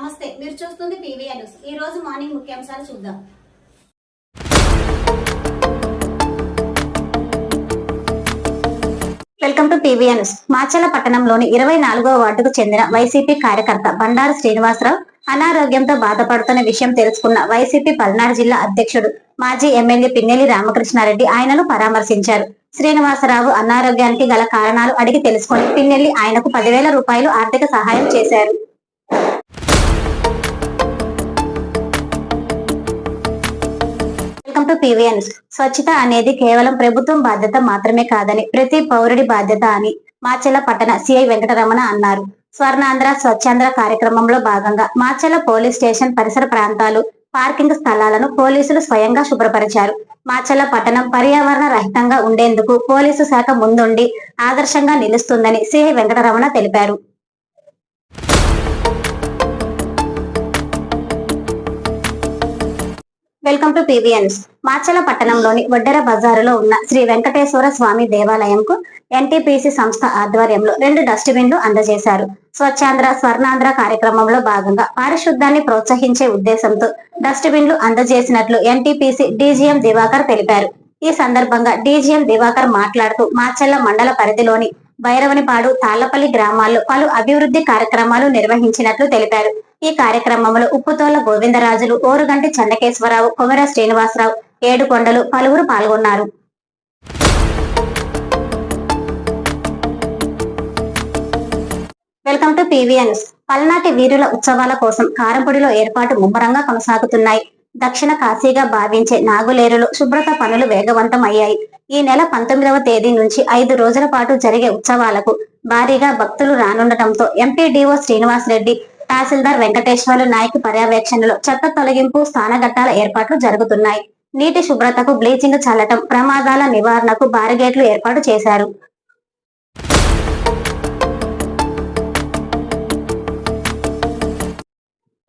నమస్తే మీరు చూస్తుంది పీవీఆర్ న్యూస్. ఈ రోజు మార్నింగ్ ముఖ్యాంశాలు చూద్దాం. Welcome to PVR news. Machala పట్టణంలోని ఇరవై నాలుగవ వార్డుకు చెందిన వైసీపీ కార్యకర్త బండారు శ్రీనివాసరావు అనారోగ్యంతో బాధపడుతున్న విషయం తెలుసుకున్న వైసీపీ పల్నాడు జిల్లా అధ్యక్షుడు మాజీ ఎమ్మెల్యే పిన్నెల్లి రామకృష్ణారెడ్డి ఆయనను పరామర్శించారు. శ్రీనివాసరావు అనారోగ్యానికి గల కారణాలు అడిగి తెలుసుకుని పిన్నెల్లి ఆయనకు పదివేల రూపాయలు ఆర్థిక సహాయం చేశారు. వెల్కమ్ టు పీవీఎన్ స్వచ్ఛత అనేది కేవలం ప్రభుత్వం బాధ్యత మాత్రమే కాదని ప్రతి పౌరుడి బాధ్యత అని మాచెల పట్టణ సిఐ వెంకటరమణ అన్నారు. స్వర్ణాంధ్ర స్వచ్ఛాంధ్ర కార్యక్రమంలో భాగంగా మాచెల పోలీస్ స్టేషన్ పరిసర ప్రాంతాలు పార్కింగ్ స్థలాలను పోలీసులు స్వయంగా శుభ్రపరిచారు. మాచెల పట్టణం పర్యావరణ రహితంగా ఉండేందుకు పోలీసు శాఖ ముందుండి ఆదర్శంగా నిలుస్తుందని సిఐ వెంకటరమణ తెలిపారు. వెల్కమ్ టు పీవీఎన్స్. మాచల పట్టణంలోని వడ్డెర బజారులో ఉన్న శ్రీ వెంకటేశ్వర స్వామి దేవాలయంకు ఎన్టీపీసీ సంస్థ ఆధ్వర్యంలో రెండు డస్ట్బిన్లు అందజేశారు. స్వచ్ఛాంధ్ర స్వర్ణాంధ్ర కార్యక్రమంలో భాగంగా పారిశుద్ధాన్ని ప్రోత్సహించే ఉద్దేశంతో డస్ట్బిన్లు అందజేసినట్లు ఎన్టీపీసీ డీజీఎం దివాకర్ తెలిపారు. ఈ సందర్భంగా డీజీఎం దివాకర్ మాట్లాడుతూ మాచల్ల మండల పరిధిలోని భైరవనిపాడు తాళ్ళపల్లి గ్రామాల్లో పలు అభివృద్ధి కార్యక్రమాలు నిర్వహించినట్లు తెలిపారు. ఈ కార్యక్రమంలో ఉప్పుతోల గోవిందరాజులు ఓరుగంటి చెన్నకేశ్వరరావు కొమర శ్రీనివాసరావు ఏడుకొండలు పలువురు పాల్గొన్నారు. వెల్కమ్ టు పీవీఎన్స్ పల్నాటి వీరుల ఉత్సవాల కోసం కారంపొడిలో ఏర్పాటు ముమ్మరంగా కొనసాగుతున్నాయి. దక్షిణ కాశీగా భావించే నాగులేరులో శుభ్రత పనులు వేగవంతం అయ్యాయి ఈ నెల పంతొమ్మిదవ తేదీ నుంచి ఐదు రోజుల పాటు జరిగే ఉత్సవాలకు భారీగా భక్తులు రానుండటంతో ఎంపీడీఓ శ్రీనివాస్ రెడ్డి తహసీల్దార్ వెంకటేశ్వర్లు నాయక్ పర్యవేక్షణలో చెత్త తొలగింపు స్థానఘట్టాల ఏర్పాట్లు జరుగుతున్నాయి. నీటి శుభ్రతకు బ్లీచింగ్ చల్లటం ప్రమాదాల నివారణకు బారిగేట్లు ఏర్పాటు చేశారు.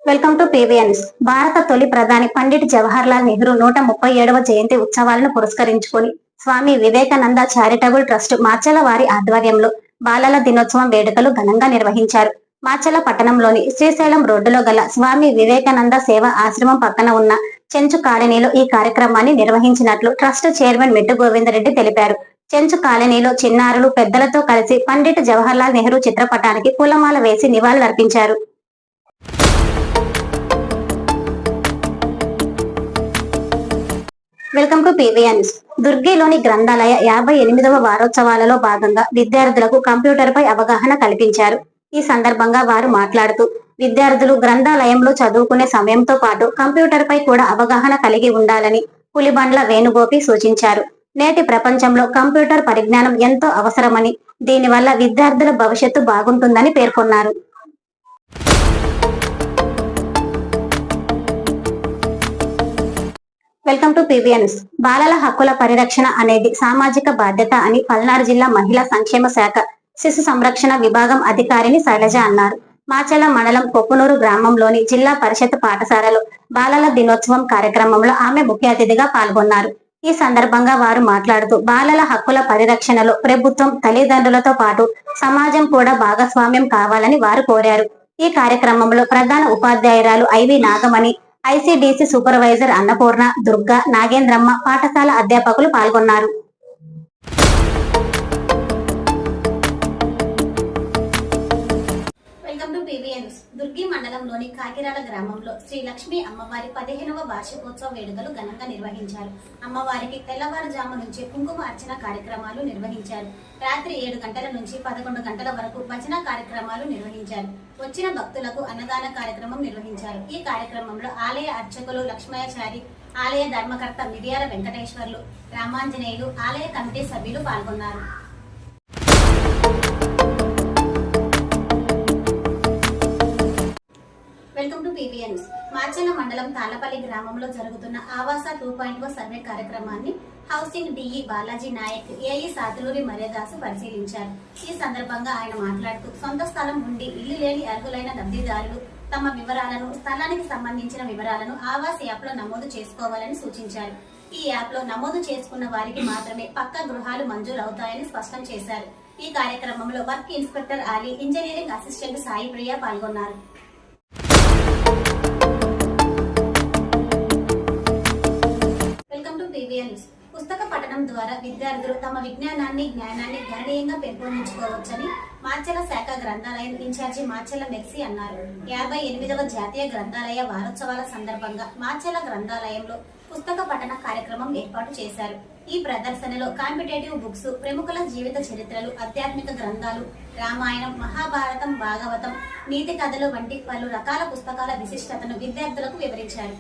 వెల్కమ్ టు పీవీఎన్స్ భారత తొలి ప్రధాని పండిట్ జవహర్ లాల్ నెహ్రూ నూట ముప్పై ఏడవ జయంతి ఉత్సవాలను పురస్కరించుకొని స్వామి వివేకానంద చారిటబుల్ ట్రస్ట్ మార్చల వారి ఆధ్వర్యంలో బాలల దినోత్సవం వేడుకలు ఘనంగా నిర్వహించారు. మాచల పట్టణంలోని శ్రీశైలం రోడ్డులో గల స్వామి వివేకానంద సేవ ఆశ్రమం పక్కన ఉన్న చెంచు కాలనీలో ఈ కార్యక్రమాన్ని నిర్వహించినట్లు ట్రస్ట్ చైర్మన్ మెట్టు గోవిందరెడ్డి తెలిపారు. చెంచు కాలనీలో చిన్నారులు పెద్దలతో కలిసి పండిట్ జవహర్ లాల్ నెహ్రూ చిత్రపటానికి పూలమాల వేసి నివాళులర్పించారు. వెల్కమ్ టు పీవీఎన్స్ దుర్గిలోని గ్రంథాలయ యాభై ఎనిమిదవ వారోత్సవాలలో భాగంగా విద్యార్థులకు కంప్యూటర్ పై అవగాహన కల్పించారు. ఈ సందర్భంగా వారు మాట్లాడుతూ విద్యార్థులు గ్రంథాలయంలో చదువుకునే సమయంతో పాటు కంప్యూటర్ పై కూడా అవగాహన కలిగి ఉండాలని పులిబండ్ల వేణుగోపి సూచించారు. నేటి ప్రపంచంలో కంప్యూటర్ పరిజ్ఞానం ఎంతో అవసరమని దీనివల్ల విద్యార్థుల భవిష్యత్తు బాగుంటుందని పేర్కొన్నారు. వెల్కమ్ టు పీవీఎన్స్ బాలల హక్కుల పరిరక్షణ అనేది సామాజిక బాధ్యత అని పల్నాడు జిల్లా మహిళా సంక్షేమ శాఖ శిశు సంరక్షణ విభాగం అధికారిని శైలజ అన్నారు. మాచల మండలం కొప్పునూరు గ్రామంలోని జిల్లా పరిషత్ పాఠశాలలో బాలల దినోత్సవం కార్యక్రమంలో ఆమె ముఖ్య అతిథిగా పాల్గొన్నారు. ఈ సందర్భంగా వారు మాట్లాడుతూ బాలల హక్కుల పరిరక్షణలో ప్రభుత్వం తల్లిదండ్రులతో పాటు సమాజం కూడా భాగస్వామ్యం కావాలని వారు కోరారు. ఈ కార్యక్రమంలో ప్రధాన ఉపాధ్యాయురాలు IV Nagamani ICDC supervisor Annapurna Durga Nagendramma పాఠశాల అధ్యాపకులు పాల్గొన్నారు. దుర్గి మండలంలోని కాకిరాల గ్రామంలో శ్రీ లక్ష్మీ అమ్మవారి పదిహేనవ వార్షికోత్సవ వేడుకలు ఘనంగా నిర్వహించారు. అమ్మవారికి తెల్లవారుజాము నుంచి కుంకుమ అర్చన కార్యక్రమాలు నిర్వహించారు. రాత్రి ఏడు గంటల నుంచి పదకొండు గంటల వరకు భజన కార్యక్రమాలు నిర్వహించారు. వచ్చిన భక్తులకు అన్నదాన కార్యక్రమం నిర్వహించారు. ఈ కార్యక్రమంలో ఆలయ అర్చకులు లక్ష్మయాచారి ఆలయ ధర్మకర్త మిరియాల వెంకటేశ్వర్లు రామాంజనేయులు ఆలయ కమిటీ సభ్యులు పాల్గొన్నారు. వెల్కమ్ టు పీవీఎన్స్ మార్చల మండలం తాళ్ళపల్లి గ్రామంలో జరుగుతున్న ఆవాస టూ పాయింట్ సర్వే కార్యక్రమాన్ని housing DE Balaji Naik AE Satuluri Maryadasu పరిశీలించారు. ఈ సందర్భంగా ఆయన మాట్లాడుతూ సొంత స్థలం ఉండి ఇల్లు లేని అర్హులైన లబ్ధిదారులు తమ వివరాలను స్థలానికి సంబంధించిన వివరాలను ఆవాస్ యాప్లో నమోదు చేసుకోవాలని సూచించారు. ఈ యాప్లో నమోదు చేసుకున్న వారికి మాత్రమే పక్కా గృహాలు మంజూరు అవుతాయని స్పష్టం చేశారు. ఈ కార్యక్రమంలో work inspector Ali engineering assistant Sai Priya పాల్గొన్నారు. పుస్తక పఠనం ద్వారా విద్యార్థులు తమ విజ్ఞానాన్ని జ్ఞానాన్ని గణనీయంగా పెంపొందించుకోవచ్చని మాచల శాఖ గ్రంథాలయం ఇన్ఛార్జి మాచల మెక్సీ అన్నారు. యాభై ఎనిమిదవ జాతీయ గ్రంథాలయ వారోత్సవాల సందర్భంగా మాచల గ్రంథాలయంలో పుస్తక పఠన కార్యక్రమం ఏర్పాటు చేశారు. ఈ ప్రదర్శనలో కాంపిటేటివ్ బుక్స్ ప్రముఖుల జీవిత చరిత్రలు ఆధ్యాత్మిక గ్రంథాలు రామాయణం మహాభారతం భాగవతం నీతి కథలు వంటి పలు రకాల పుస్తకాల విశిష్టతను విద్యార్థులకు వివరించారు.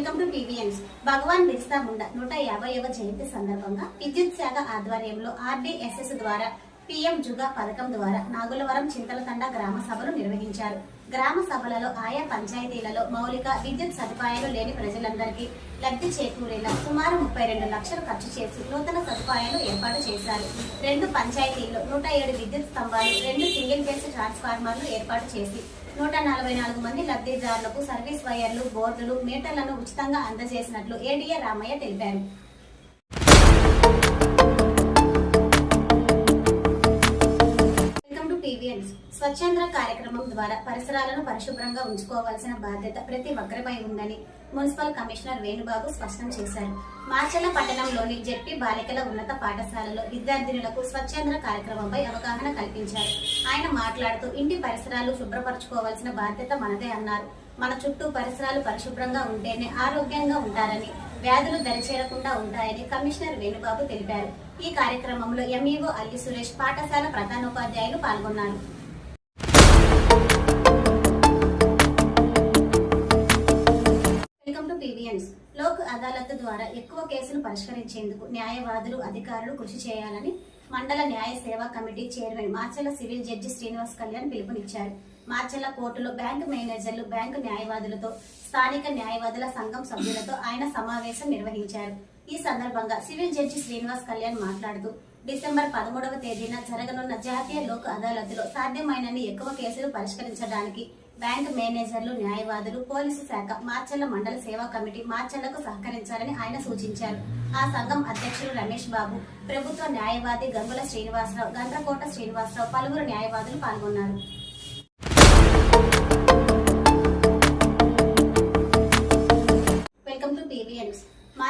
వెల్కమ్ టు టీవీఎన్స్ భగవాన్ బిర్సా ముండా నూట యాభైవ జయంతి సందర్భంగా విద్యుత్ శాఖ ఆధ్వర్యంలో ఆర్డీఎస్ఎస్ ద్వారా పీఎం జుగా పథకం ద్వారా నాగులవరం చింతలతండ గ్రామ సభలు నిర్వహించారు. గ్రామ సభలలో ఆయా పంచాయతీలలో మౌలిక విద్యుత్ సదుపాయాలు లేని ప్రజలందరికీ లబ్ధి చేకూరేలా సుమారు ముప్పై రెండు లక్షలు ఖర్చు చేసి నూతన సదుపాయాలు ఏర్పాటు చేశారు. రెండు పంచాయతీల్లో నూట ఏడు విద్యుత్ స్తంభాలు రెండు సింగిల్ ఫేస్ ట్రాన్స్ఫార్మర్లు ఏర్పాటు చేసి నూట నలభై నాలుగు మంది లబ్ధిదారులకు సర్వీస్ వైర్లు బోర్డులు మీటర్లను ఉచితంగా అందజేసినట్లు ఏడీఏ రామయ్య తెలిపారు. టు టీవీఎన్స్ కార్యక్రమం ద్వారా పరిసరాలను పరిశుభ్రంగా ఉంచుకోవాల్సిన బాధ్యత ప్రతి ఒక్కరిపై ఉందని మున్సిపల్ కమిషనర్ వేణుబాబు స్పష్టం చేశారు. మార్చల పట్టణంలోని జెడ్పీ బాలికల ఉన్నత పాఠశాలలో విద్యార్థినులకు స్వచ్ఛంద కార్యక్రమంపై అవగాహన కల్పించారు. ఆయన మాట్లాడుతూ ఇంటి పరిసరాలు శుభ్రపరచుకోవాల్సిన బాధ్యత మనదే అన్నారు. మన చుట్టూ పరిసరాలు పరిశుభ్రంగా ఉంటేనే ఆరోగ్యంగా ఉంటారని వ్యాధులు దరిచేరకుండా ఉంటాయని కమిషనర్ వేణుబాబు తెలిపారు. ఈ కార్యక్రమంలో ఎంఈఓ అల్లి సురేష్ పాఠశాల ప్రధానోపాధ్యాయులు పాల్గొన్నారు. వెల్కమ్ లోక్ అదాలత్ ద్వారా ఎక్కువ కేసులు పరిష్కరించేందుకు న్యాయవాదులు అధికారులు కృషి చేయాలని మండల న్యాయ సేవా committee chairman Macherla civil judge Srinivas Kalyan పిలుపునిచ్చారు. మార్చెల కోర్టులో బ్యాంకు మేనేజర్లు బ్యాంకు న్యాయవాదులతో స్థానిక న్యాయవాదుల సంఘం సభ్యులతో ఆయన సమావేశం నిర్వహించారు. ఈ సందర్భంగా సివిల్ జడ్జి శ్రీనివాస్ కళ్యాణ్ మాట్లాడుతూ డిసెంబర్ పదమూడవ తేదీన జరగనున్న జాతీయ లోక్ అదాలత్లో సాధ్యమైనన్ని ఎక్కువ కేసులు పరిష్కరించడానికి బ్యాంక్ మేనేజర్లు న్యాయవాదులు పోలీసు శాఖ మార్చల్ల మండల సేవా కమిటీ మార్చల్లకు సహకరించాలని ఆయన సూచించారు. ఆ సంఘం అధ్యక్షులు రమేష్ బాబు ప్రభుత్వ న్యాయవాది గంగుల శ్రీనివాసరావు గండ్రకోట శ్రీనివాసరావు పలువురు న్యాయవాదులు పాల్గొన్నారు.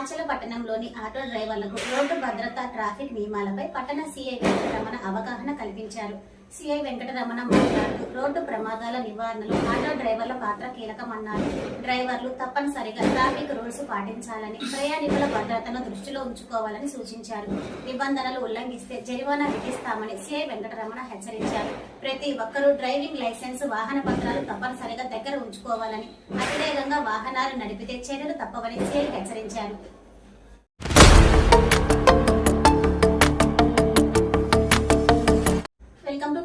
మాచల పట్టణంలోని ఆటో డ్రైవర్లకు రోడ్డు భద్రత ట్రాఫిక్ నియమాలపై పట్టణ సీఐ వెంకటరమణ అవగాహన కల్పించారు. సిఐ వెంకటరమణ మాట్లాడుతూ రోడ్డు ప్రమాదాల నివారణలో ఆటో డ్రైవర్ల పాత్ర కీలకమన్నారు. డ్రైవర్లు తప్పనిసరిగా ట్రాఫిక్ రూల్స్ పాటించాలని ప్రయాణికుల భద్రతను దృష్టిలో ఉంచుకోవాలని సూచించారు. నిబంధనలు ఉల్లంఘిస్తే జరిమానా విధిస్తామని సిఐ వెంకటరమణ హెచ్చరించారు. ప్రతి ఒక్కరూ డ్రైవింగ్ లైసెన్స్ వాహన పత్రాలు తప్పనిసరిగా దగ్గర ఉంచుకోవాలని అతివేగంగా వాహనాలు నడిపితే చర్యలు తప్పవని సిఐ హెచ్చరించారు.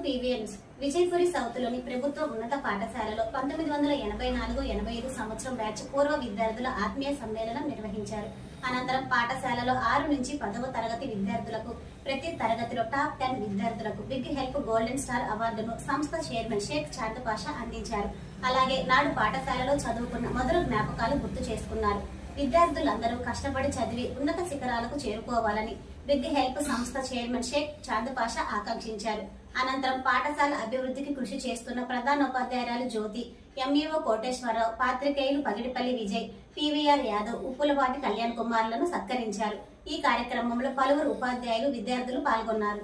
పీవీఎంస్. విజయపురి సౌత్లోని ప్రభుత్వ ఉన్నత పాఠశాలలో పంతొమ్మిది వందల ఎనభై నాలుగు ఎనభై ఐదు సంవత్సరం బ్యాచ్ పూర్వ విద్యార్థుల ఆత్మీయ సమ్మేళనం నిర్వహించారు. అనంతరం పాఠశాలలో ఆరు నుంచి పదవ తరగతి విద్యార్థులకు ప్రతి తరగతిలో టాప్ టెన్ విద్యార్థులకు బిగ్ హెల్ప్ గోల్డెన్ స్టార్ అవార్డును సంస్థ చైర్మన్ షేక్ చాంద్ పాషా అందించారు. అలాగే నాడు పాఠశాలలో చదువుకున్న మధుర జ్ఞాపకాలు గుర్తు చేసుకున్నారు. విద్యార్థులందరూ కష్టపడి చదివి ఉన్నత శిఖరాలకు చేరుకోవాలని బిగ్ హెల్ప్ సంస్థ చైర్మన్ షేక్ చాంద్ పాషా ఆకాంక్షించారు. అనంతరం పాఠశాల అభివృద్ధికి కృషి చేస్తున్న ప్రధానోపాధ్యాయురాలు జ్యోతి ఎంఈఓ కోటేశ్వరరావు పాత్రికేయులు పగిడిపల్లి విజయ్ పీవీఆర్ యాదవ్ ఉప్పులవాటి కళ్యాణ్ కుమార్లను సత్కరించారు. ఈ కార్యక్రమంలో పలువురు ఉపాధ్యాయులు విద్యార్థులు పాల్గొన్నారు.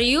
మరియు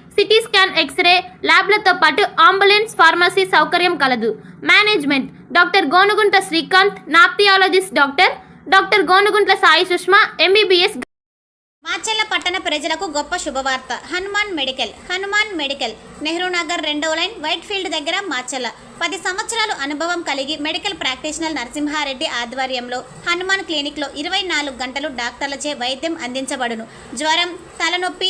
CT scan X ray ల్యాబ్లతో పాటు అంబులెన్స్ ఫార్మసీ సౌకర్యం కలదు. Management. Doctor Gonugunta Srikanth nephrologist doctor. Doctor Gonuguntla Sai Sushma MBBS Macherla పట్టణ ప్రజలకు గొప్ప శుభవార్త. హనుమాన్ మెడికల్. హనుమాన్ మెడికల్. నెహ్రూ నగర్ రెండవ లైన్ వైట్ ఫీల్డ్ దగ్గర మాచెల్ల పది సంవత్సరాలు అనుభవం కలిగి మెడికల్ ప్రాక్టీషనర్ నరసింహారెడ్డి ఆధ్వర్యంలో హనుమాన్ క్లినిక్లో ఇరవై నాలుగు గంటలు డాక్టర్లచే వైద్యం అందించబడును. జ్వరం తలనొప్పి